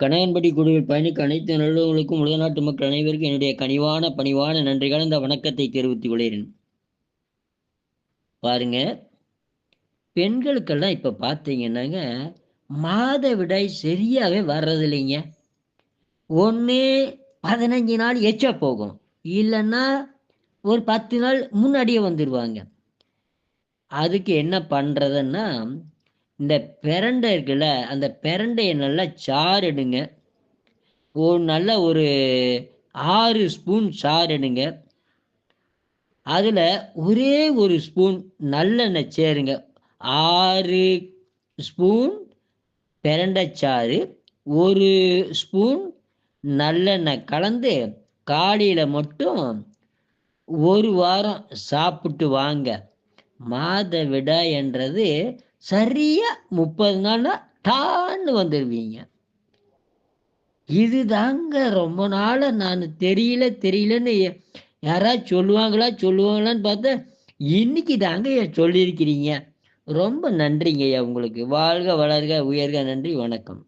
கணையன்படி குழுவில் பயணிக்க அனைத்து நல்லவர்களுக்கும் உலக நாட்டு மக்கள் அனைவருக்கும் என்னுடைய கனிவான பணிவான நன்றி கலந்த வணக்கத்தை தெரிவித்துக் கொள்கிறேன். பாருங்க. பெண்களுக்கெல்லாம் இப்ப பார்த்தீங்கன்னாங்க மாதவிடாய் சரியாகவே வர்றதில்லைங்க. ஒன்று பதினஞ்சு நாள் எச்சா போகும். இல்லைன்னா ஒரு பத்து நாள் முன்னாடியே வந்துடுவாங்க அதுக்கு என்ன பண்ணுறதுன்னா இந்த பிரண்டை இருக்குல்ல அந்த பிரண்டையை நல்லா சாறு எடுங்க. ஒரு நல்ல ஒரு ஆறு ஸ்பூன் சாறு எடுங்க. அதில் ஒரே ஒரு ஸ்பூன் நல்லெண்ணெய் சேருங்க. ஆறு ஸ்பூன் பிரண்டைச்சாறு ஒரு ஸ்பூன் நல்லெண்ணெய் கலந்து காலையில் மட்டும் ஒரு வாரம் சாப்பிட்டு வாங்க. மாதவிடா என்றது சரியாக முப்பது நாள்னா டான்னு வந்துடுவீங்க இதுதாங்க ரொம்ப நாள நான் தெரியல தெரியலன்னு யாராவது சொல்லுவாங்களா சொல்லுவாங்களான்னு பார்த்தா இன்னைக்கு தாங்க சொல்லியிருக்கிறீங்க? ரொம்ப நன்றிங்கய்யா உங்களுக்கு. வாழ்க வளர்க உயர்க நன்றி வணக்கம்.